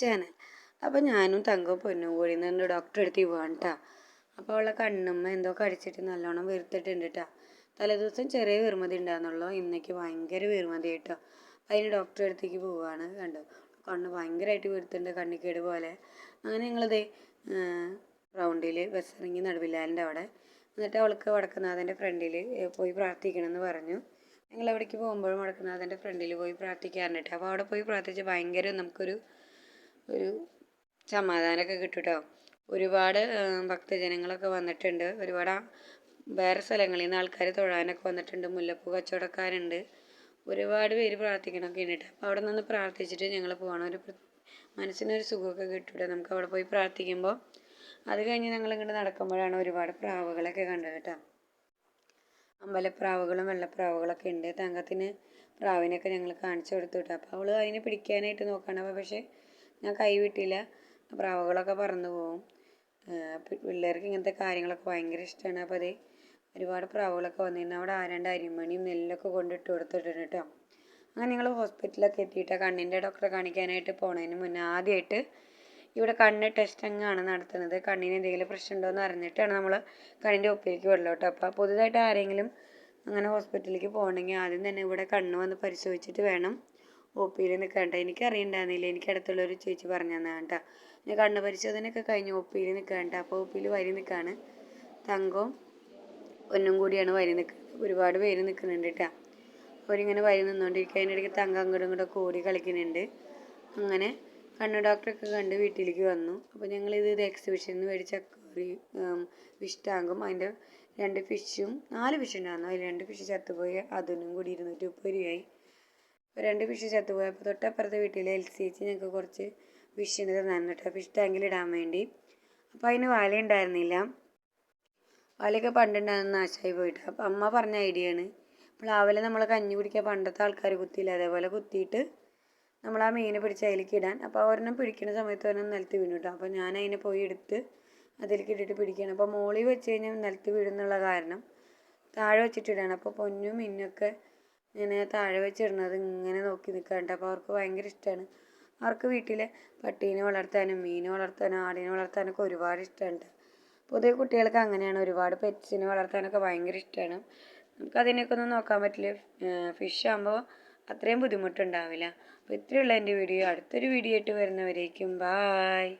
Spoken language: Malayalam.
ചാനൽ. അപ്പോൾ ഞാനും തങ്കവും പൊന്നും കൂടി നിന്ന് ഡോക്ടറെ അടുത്ത് പോവാണ് കേട്ടോ അപ്പോൾ അവളെ കണ്ണുമ്മ എന്തോ കടിച്ചിട്ട് നല്ലോണം വീർത്തിട്ടുണ്ട് കേട്ടോ തലേദിവസം ചെറിയ വെറുമതി ഉണ്ടാകുന്നുള്ളൂ ഇന്നേക്ക് ഭയങ്കര വീർമതി കേട്ടോ അതിന് ഡോക്ടറെ അടുത്തേക്ക് പോവുകയാണ് കണ്ടോ. കണ്ണ് ഭയങ്കരമായിട്ട് വീർത്തുണ്ട് കണ്ണിക്കേട് പോലെ. അങ്ങനെ ഞങ്ങളത് റൗണ്ടിൽ ബസ് ഇറങ്ങി നടുവില്ലാലിന്റെ അവിടെ. എന്നിട്ട് അവൾക്ക് വടക്കുന്നാഥന്റെ ഫ്രണ്ടിൽ പോയി പ്രാർത്ഥിക്കണമെന്ന് പറഞ്ഞു. ഞങ്ങൾ അവിടേക്ക് പോകുമ്പോഴും വടക്കുന്നാഥന്റെ ഫ്രണ്ടിൽ പോയി പ്രാർത്ഥിക്കാറുണ്ട്. അപ്പോൾ അവിടെ പോയി പ്രാർത്ഥിച്ച് ഭയങ്കര നമുക്കൊരു ഒരു സമാധാനമൊക്കെ കിട്ടും കേട്ടോ ഒരുപാട് ഭക്തജനങ്ങളൊക്കെ വന്നിട്ടുണ്ട്. ഒരുപാട് വേറെ സ്ഥലങ്ങളിൽ നിന്ന് ആൾക്കാർ തൊഴാനൊക്കെ വന്നിട്ടുണ്ട്. മുല്ലപ്പൂ കച്ചവടക്കാരുണ്ട്. ഒരുപാട് പേര് പ്രാർത്ഥിക്കണമൊക്കെ ഉണ്ട് അപ്പോൾ അവിടെ നിന്ന് പ്രാർത്ഥിച്ചിട്ട് ഞങ്ങൾ പോകണം ഒരു മനസ്സിനൊരു സുഖമൊക്കെ കിട്ടൂടെ നമുക്ക് അവിടെ പോയി പ്രാർത്ഥിക്കുമ്പോൾ അത് കഴിഞ്ഞ് ഞങ്ങൾ ഇങ്ങോട്ട് നടക്കുമ്പോഴാണ് ഒരുപാട് പ്രാവുകളൊക്കെ കണ്ടത് കേട്ടോ. അമ്പലപ്രാവുകളും വെള്ളപ്രാവുകളൊക്കെ ഉണ്ട്. തങ്കത്തിന് പ്രാവിനൊക്കെ ഞങ്ങൾ കാണിച്ചു കൊടുത്തു കേട്ടോ അപ്പോൾ അവൾ അതിനെ പിടിക്കാനായിട്ട് നോക്കുകയാണ് അപ്പോൾ പക്ഷേ ഞാൻ കൈ വിട്ടില്ല. പ്രാവുകളൊക്കെ പറന്നു പോകും പിള്ളേർക്ക് ഇങ്ങനത്തെ കാര്യങ്ങളൊക്കെ ഭയങ്കര ഇഷ്ടമാണ് അപ്പോൾ അതേ ഒരുപാട് പ്രാവുകളൊക്കെ വന്നിരുന്നു. അവിടെ ആരാണ്ട് അരിമണിയും നെല്ലൊക്കെ കൊണ്ടിട്ട് കൊടുത്തിട്ടുണ്ട് കേട്ടോ അങ്ങനെ ഞങ്ങൾ ഹോസ്പിറ്റലൊക്കെ എത്തിയിട്ട് കണ്ണിന്റെ ഡോക്ടറെ കാണിക്കാനായിട്ട് പോണതിന് മുന്നേ ആദ്യമായിട്ട് ഇവിടെ കണ്ണ് ആണ് നടത്തുന്നത്. കണ്ണിന് എന്തെങ്കിലും പ്രശ്നമുണ്ടോ എന്ന് അറിഞ്ഞിട്ടാണ് നമ്മൾ കണ്ണിന്റെ ഒപ്പിലേക്ക് വിടുള്ളൂ അപ്പോൾ പുതുതായിട്ട് ആരെങ്കിലും അങ്ങനെ ഹോസ്പിറ്റലിലേക്ക് പോകണമെങ്കിൽ ആദ്യം തന്നെ ഇവിടെ കണ്ണ് വന്ന് പരിശോധിച്ചിട്ട് വേണം ഒ പിയിൽ നിൽക്കാൻ എനിക്ക് അറിയണ്ടായിരുന്നില്ല എനിക്ക് അടുത്തുള്ളൊരു ചേച്ചി പറഞ്ഞു തന്നതാണ് കേട്ടോ. ഞാൻ കണ്ണ് പരിശോധനയൊക്കെ കഴിഞ്ഞ് ഒ പിയിൽ നിൽക്കണ്ട അപ്പോൾ ഒ പിയിൽ വരി നിൽക്കുകയാണ് തങ്കവും ഒന്നും കൂടിയാണ് വരി നിൽക്കുന്നത് ഒരുപാട് പേര് നിൽക്കുന്നുണ്ട് കേട്ടോ. അവരിങ്ങനെ വരി നിന്നുകൊണ്ടിരിക്കുക അതിനിടയ്ക്ക് തങ്കം അങ്ങോട്ടും ഇങ്ങോട്ടും കൂടി കളിക്കുന്നുണ്ട്. അങ്ങനെ കണ്ണു ഡോക്ടറൊക്കെ കണ്ട് വീട്ടിലേക്ക് വന്നു. അപ്പോൾ ഞങ്ങൾ ഇത് എക്സിബിഷനിൽ നിന്ന് മേടിച്ച അക്വറി ഫിഷ് ടാങ്കും അതിന്റെ രണ്ട് ഫിഷും നാല് ഫിഷ് ഉണ്ടായിരുന്നു. അതിൽ രണ്ട് ഫിഷ് ചത്തുപോയി അതിനും കൂടി ഇരുന്നൂറ്റി മുപ്പത് രൂപയായി. അപ്പോൾ രണ്ട് ഫിഷ് ചത്തുപോയപ്പോൾ തൊട്ടപ്പുറത്തെ വീട്ടിലെ എൽ സി എച്ച് ഞങ്ങൾക്ക് കുറച്ച് ഫിഷിന് തന്നായിരുന്നു കേട്ടോ. ഫിഷ് ടാങ്കിൽ ഇടാൻ വേണ്ടി. അപ്പോൾ അതിന് വല ഉണ്ടായിരുന്നില്ല. വലയൊക്കെ പണ്ടുണ്ടായിരുന്നു നാശമായി പോയിട്ട്. അപ്പോൾ അമ്മ പറഞ്ഞ ഐഡിയ ആണ്. പ്ലാവില നമ്മൾ കഞ്ഞി കുടിക്കാൻ പണ്ടത്തെ ആൾക്കാർ കുത്തിയില്ല. അതേപോലെ കുത്തിയിട്ട് നമ്മൾ ആ മീനെ പിടിച്ച് അതിലേക്ക് ഇടാൻ. അപ്പോൾ ഒരെണ്ണം പിടിക്കുന്ന സമയത്ത് ഒരെണ്ണം നിലത്ത് വീണു കേട്ടോ അപ്പോൾ ഞാൻ അതിനെ പോയി എടുത്ത് അതിലേക്ക് ഇട്ടിട്ട് പിടിക്കുകയാണ്. അപ്പോൾ മോളിൽ വെച്ച് കഴിഞ്ഞാൽ നിലത്ത് വീഴുന്നുള്ള കാരണം താഴെ വെച്ചിട്ടിടാണ് അപ്പോൾ പൊന്നും മിന്നൊക്കെ ഇങ്ങനെ താഴെ വെച്ചിടുന്നത് ഇങ്ങനെ നോക്കി നിൽക്കാറുണ്ട് അപ്പോൾ അവർക്ക് ഭയങ്കര ഇഷ്ടമാണ് അവർക്ക് വീട്ടിലെ പട്ടീനെ വളർത്താനും മീനെ വളർത്താനും ആടിനെ വളർത്താനൊക്കെ ഒരുപാട് ഇഷ്ടമുണ്ട് പുതിയ കുട്ടികൾക്ക് അങ്ങനെയാണ്. ഒരുപാട് പെറ്റ്സിനെ വളർത്താനൊക്കെ ഭയങ്കര ഇഷ്ടമാണ് നമുക്ക് ഒന്നും നോക്കാൻ പറ്റില്ല? ഫിഷ് ആകുമ്പോൾ അത്രയും ബുദ്ധിമുട്ടുണ്ടാവില്ല. അപ്പോൾ ഇത്രയുള്ള എന്റെ വീഡിയോ. അടുത്തൊരു വീഡിയോ ആയിട്ട് വരുന്നവരേക്കും. ബായ്